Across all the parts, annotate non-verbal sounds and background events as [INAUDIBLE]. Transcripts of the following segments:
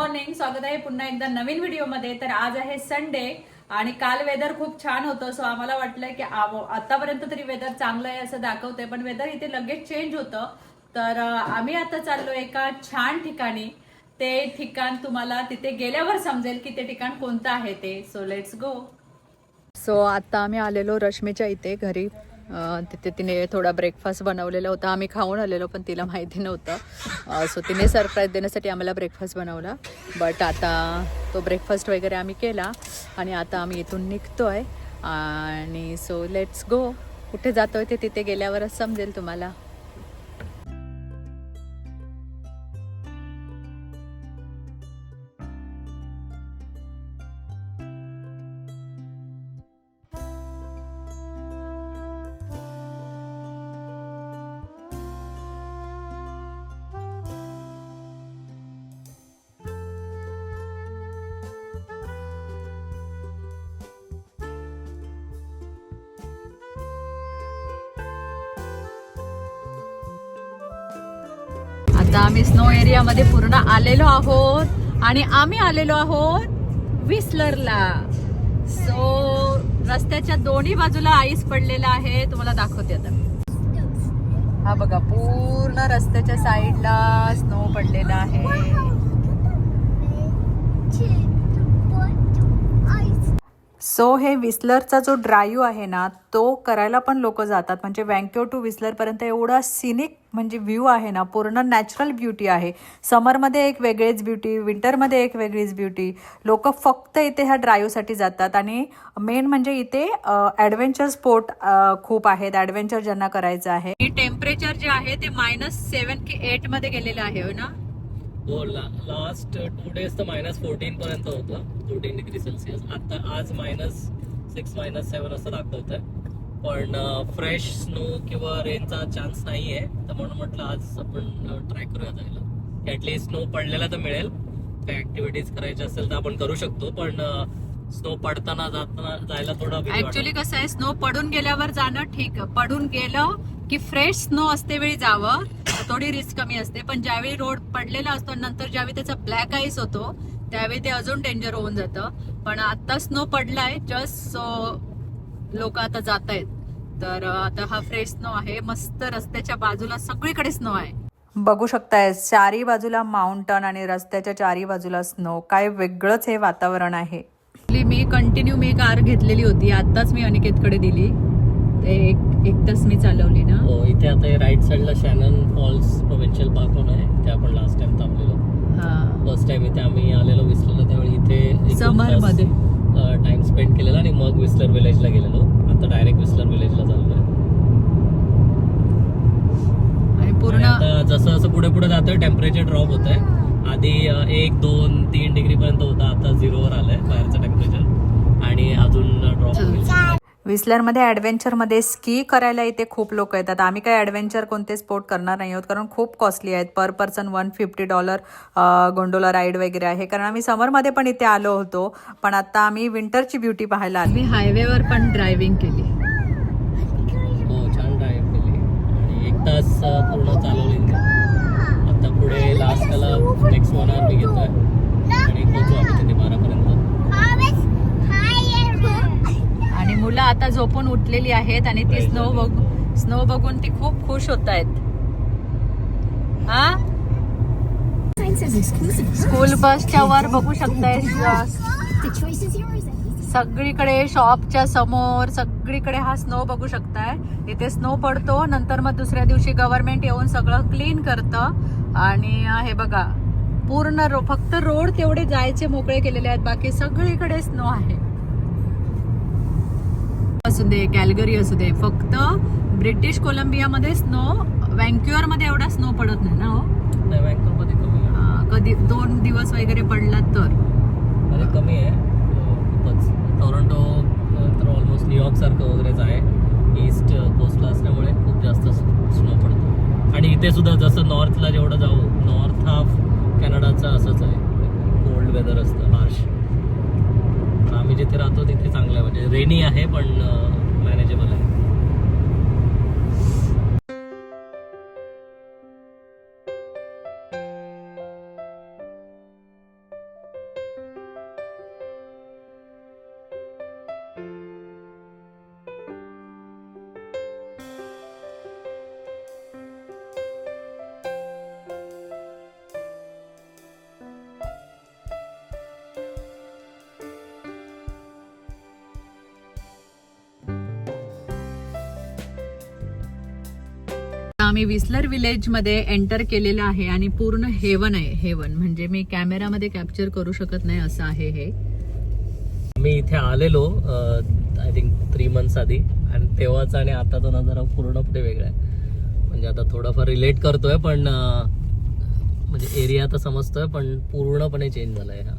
Morning स्वागत आहे पुन्हा एकदा नवीन व्हिडिओमध्ये. तर आज आहे संडे आणि काल वेदर खूप छान होतं सो आम्हाला वाटलंय की आतापर्यंत तरी वेदर चांगलं आहे असं दाखवतंय पण वेदर इथे लगेच चेंज होतं. तर आम्ही आता चाललो एका छान ठिकाणी. ते ठिकाण तुम्हाला तिथे गेल्यावर समजेल की ते ठिकाण कोणतं आहे ते. सो लेट्स गो सो आता आम्ही आलेलो रश्मीच्या इथे घरी. तिथे तिने थोडा ब्रेकफास्ट बनवलेला होता. आम्ही खाऊन आलेलो पण तिला माहिती नव्हतं. सो तिने सरप्राईज देण्यासाठी आम्हाला ब्रेकफास्ट बनवला. बट आता तो ब्रेकफास्ट वगैरे आम्ही केला आणि आता आम्ही इथून निघतो आहे आणि सो लेट्स गो कुठे जातो आहे ते तिथे गेल्यावरच समजेल तुम्हाला. आता आम्ही स्नो एरियामध्ये पूर्ण आलेलो आहोत. आणि आम्ही आलेलो आहोत विस्लरला सो रस्त्याच्या दोन्ही बाजूला आईस पडलेला आहे. तुम्हाला दाखवते आता. हा बघा पूर्ण रस्त्याच्या साईडला स्नो पडलेला आहे. सो हे विस्लरचा जो ड्राईव्ह आहे ना तो करायला पण लोक जातात. म्हणजे वँक्यो टू विस्लरपर्यंत एवढा सिनिक म्हणजे व्ह्यू आहे ना पूर्ण नॅचरल ब्युटी आहे. समरमध्ये एक वेगळीच ब्युटी विंटरमध्ये एक वेगळीच ब्युटी लोक फक्त इथे ह्या ड्राईव्हसाठी जातात. आणि मेन म्हणजे इथे ॲडव्हेंचर स्पोर्ट खूप आहेत. ॲडव्हेंचर ज्यांना करायचं आहे. टेम्परेचर जे आहे ते मायनस सेवन की एटमध्ये गेलेलं आहे ना? हो लास्ट टू डेज तर मायनस फोर्टीन पर्यंत होतं. फोर्टीन डिग्री सेल्सिअस आता आज मायनस सिक्स मायनस सेवन असं दाखवत आहे पण फ्रेश स्नो किंवा रेनचा चान्स नाही आहे तर म्हणून म्हटलं आज आपण ट्राय करूया जायला. ॲटलीस्ट स्नो पडलेला तर मिळेल. काही ऍक्टिव्हिटीज करायच्या असेल तर आपण करू शकतो. पण स्नो पडताना जाताना जायला थोडं ऍक्च्युली कसं आहे स्नो पडून गेल्यावर जाणं ठीक पडून गेलं की फ्रेश स्नो असते वेळी जावं. थोडी रिस्क कमी असते पण ज्यावेळी रोड पडलेला असतो नंतर ज्यावेळी त्याचा ब्लॅक आईस होतो त्यावेळी ते अजून डेंजर होऊन जातं. पण आता स्नो पडलाय जस्ट लोक आता जात आहेत तर आता हा फ्रेश स्नो आहे मस्त रस्त्याच्या बाजूला सगळीकडे स्नो आहे. बघू शकताय चारी बाजूला माउंटन आणि रस्त्याच्या चारी बाजूला स्नो काय वेगळंच हे वातावरण आहे. मी कंटिन्यू मी कार घेतलेली होती आताच मी अनिकेतकडे दिली. ते एक एक तास मी चालवली ना. हो इथे आता राईट साईडला शॅनन फॉल्स प्रोव्हिन्शियल पार्क म्हणून आहे. ते आपण लास्ट टाइम थांबलेलो. हा. फर्स्ट टाइम इथे आम्ही आलेलो विसरलो त्यावेळी इथे Summer मध्ये. टाइम स्पेंड केलेला आणि मग विस्लर विलेजला गेलेलो. आता डायरेक्ट विस्लर विलेजला चाललोय. पूर्ण आता जसं जसं पुढे पुढे जातोय टेम्परेचर ड्रॉप होत आहे आधी एक दोन तीन डिग्री पर्यंत होता आता झिरोवर आलंय बाहेरचं टेम्परेचर आणि अजून ड्रॉप होईल विस्लरमध्ये ॲडव्हेंचरमध्ये स्की करायला इथे खूप लोक येतात. आम्ही काही ॲडव्हेंचर कोणते स्पोर्ट करणार नाही आहोत कारण खूप कॉस्टली आहेत. Per person one fifty dollar gondola ride वगैरे आहे. कारण आम्ही समरमध्ये पण इथे आलो होतो पण आता आम्ही विंटरची ब्युटी पाहायला आली. हायवेवर पण ड्रायव्हिंग केली. हो छान ड्राईव्ह केली. आणि एक तास अ, पूर्ण चालवली. आता पुढे लास्टला नेक्स्ट वन आवर मी घेतोय. आणि पोहोचू आम्ही तिथे बारापर्यंत आणि मुलं आता झोपून उठलेली आहेत आणि ती स्नो बघ स्नो बघून ती खूप खुश होत आहेत. हा? स्कूल बसच्या वर बघू शकताय. सगळीकडे शॉपच्या समोर सगळीकडे हा स्नो बघू शकताय. इथे स्नो पडतो नंतर मग दुसऱ्या दिवशी गव्हर्नमेंट येऊन सगळं क्लीन करतं. आणि हे बघा पूर्ण रो फक्त रोड तेवढे जायचे मोकळे केलेले आहेत बाकी सगळीकडे स्नो आहे. असू दे कॅलगरी असू दे फक्त ब्रिटिश कोलंबियामध्ये स्नो वँक्युअरमध्ये एवढा स्नो पडत नाही ना हो? बँकॉकमध्ये कमी कधी दोन दिवस वगैरे पडला तर. मध्ये कमी आहे. अ, खूपच. टोरंटो तर ऑलमोस्ट न्यूयॉर्क सारखं वगैरेच आहे. ईस्ट कोस्टला असल्यामुळे खूप जास्त स्नो पडतो. आणि इथे सुद्धा जसं नॉर्थला जेवढं जाऊ नॉर्थ हाफ कॅनडाचा असंच आहे कोल्ड वेदर असतं हार्श आम्ही जिथे राहतो तिथे चांगलं आहे म्हणजे रेनी आहे पण आम्ही विस्लर विलेजमध्ये एंटर केलेलं आहे आणि पूर्ण हेवन आहे हेवन. म्हणजे मी कॅमेरामध्ये कॅप्चर करू शकत नाही असं आहे हे. मी इथे आलेलो आय थिंक थ्री मंथ्स आधी. आणि तेव्हाचा आणि आताचा नजारा पूर्णपणे वेगळा आहे. म्हणजे आता थोडंफार रिलेट करतोय पण म्हणजे एरिया तर समजतोय पण पूर्णपणे चेंज झालाय हा.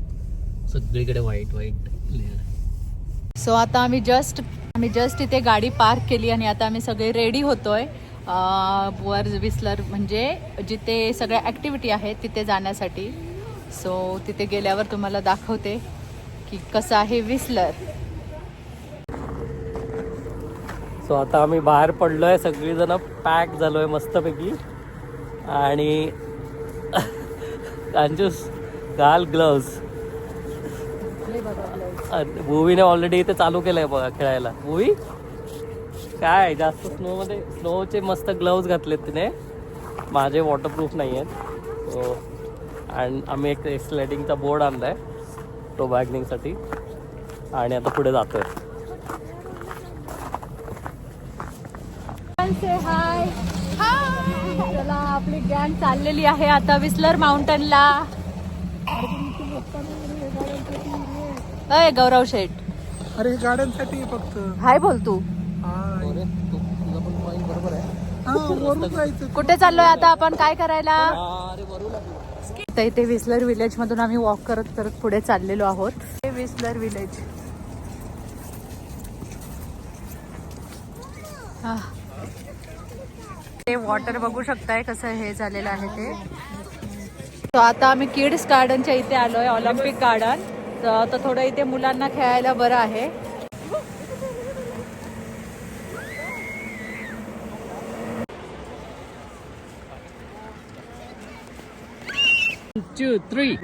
सगळीकडे व्हाईट व्हाईट लेअर सो आता आम्ही जस्ट आम्ही जस्ट इथे गाडी पार्क केली आणि आता आम्ही सगळे रेडी होतोय. वर विस्लर म्हणजे जिथे सगळ्या ॲक्टिव्हिटी आहेत तिथे जाण्यासाठी. सो तिथे गेल्यावर तुम्हाला दाखवते की कसं आहे विस्लर. सो आता आम्ही बाहेर पडलोय सगळीजण पॅक झालोय मस्तपैकी. आणि [LAUGHS] कांजूस घाल ग्लव्स भूवीने ऑलरेडी इथे चालू केलंय बघा खेळायला. भूवी काय जास्त स्नो मध्ये स्नोचे मस्त ग्लव्स घातलेत तिने. माझे वॉटरप्रूफ नाही आहेत So, आणि आम्ही एक स्लायडिंगचा बोर्ड आणलाय तो बॅगनिंगसाठी आणि आता पुढे जातोय. आपली गॅंग चाललेली आहे आता विस्लर माउंटनला अय गौरव शेठ. अरे गाड्यांसाठी फक्त. हाय बोल तू. कुठे चाललोय आता आपण? काय करायला? तर इथे विस्लर विलेज मधून आम्ही वॉक करत करत पुढे चाललेलो आहोत. हे विस्लर विलेज. हे. वॉटर बघू शकताय कसं हे झालेलं आहे ते. तो आता आम्ही किड्स गार्डनच्या इथे आलोय ऑलिम्पिक गार्डन तर तर थोडं इथे मुलांना खेळायला बरं आहे. One, two, three.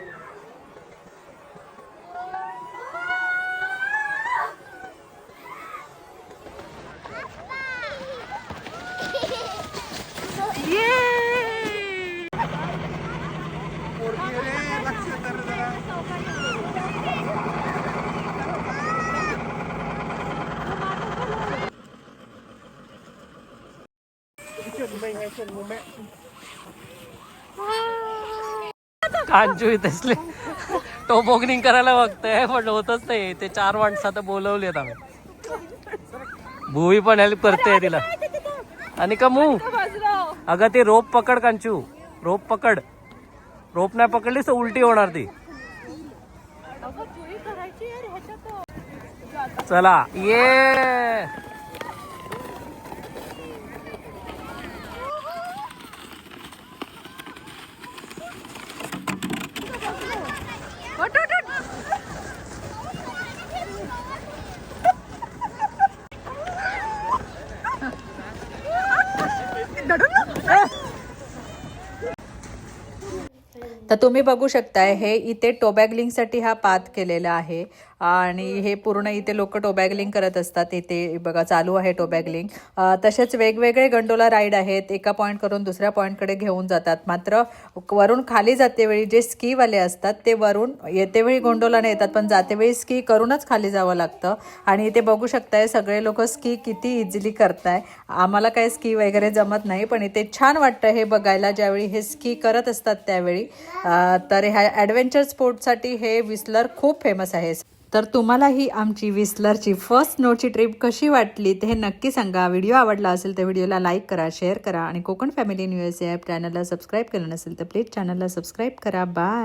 Hãy subscribe cho kênh कांचू तो बोगनिंग करायला बघतोय पण होतच नाही. ते चार माणसं आता बोलवलेत आम्ही. भुवी पण हेल्प करते तिला. आणि का मू? अगं ते रोप पकड कांचू. रोप पकड. रोप नाही पकडलीस तर उलटी होणार ती. चला. ये! तर तुम्ही बघू शकताय हे इथे टोबॅगलिंगसाठी हा पाथ केलेला आहे. आणि हे पूर्ण इथे लोक टोबॅगलिंग करत असतात. इथे बघा चालू आहे टोबॅगलिंग तसेच वेगवेगळे गंडोला राईड आहेत. एका पॉईंट करून दुसऱ्या पॉईंटकडे घेऊन जातात. मात्र वरून खाली जातेवेळी जे स्कीवाले असतात ते वरून येतेवेळी गोंडोलाने येतात. पण जातेवेळी स्की करूनच खाली जावं लागतं. आणि इथे बघू शकताय सगळे लोक स्की किती इझिली करताय. आम्हाला काय स्की वगैरे जमत नाही पण इथे छान वाटतं हे बघायला. ज्यावेळी हे स्की करत असतात त्यावेळी. तर ह्या ॲडव्हेंचर स्पोर्टसाठी हे विस्लर खूप फेमस आहे. तर तुम्हाला ही आमची विस्लरची फर्स्ट नोटची ट्रिप कशी वाटली ते हे नक्की सांगा. व्हिडिओ आवडला असेल तर व्हिडिओला लाईक करा शेअर करा आणि कोकण फॅमिली न्यूज या चॅनलला सबस्क्राईब केलं नसेल तर प्लीज चॅनलला सबस्क्राईब करा. बाय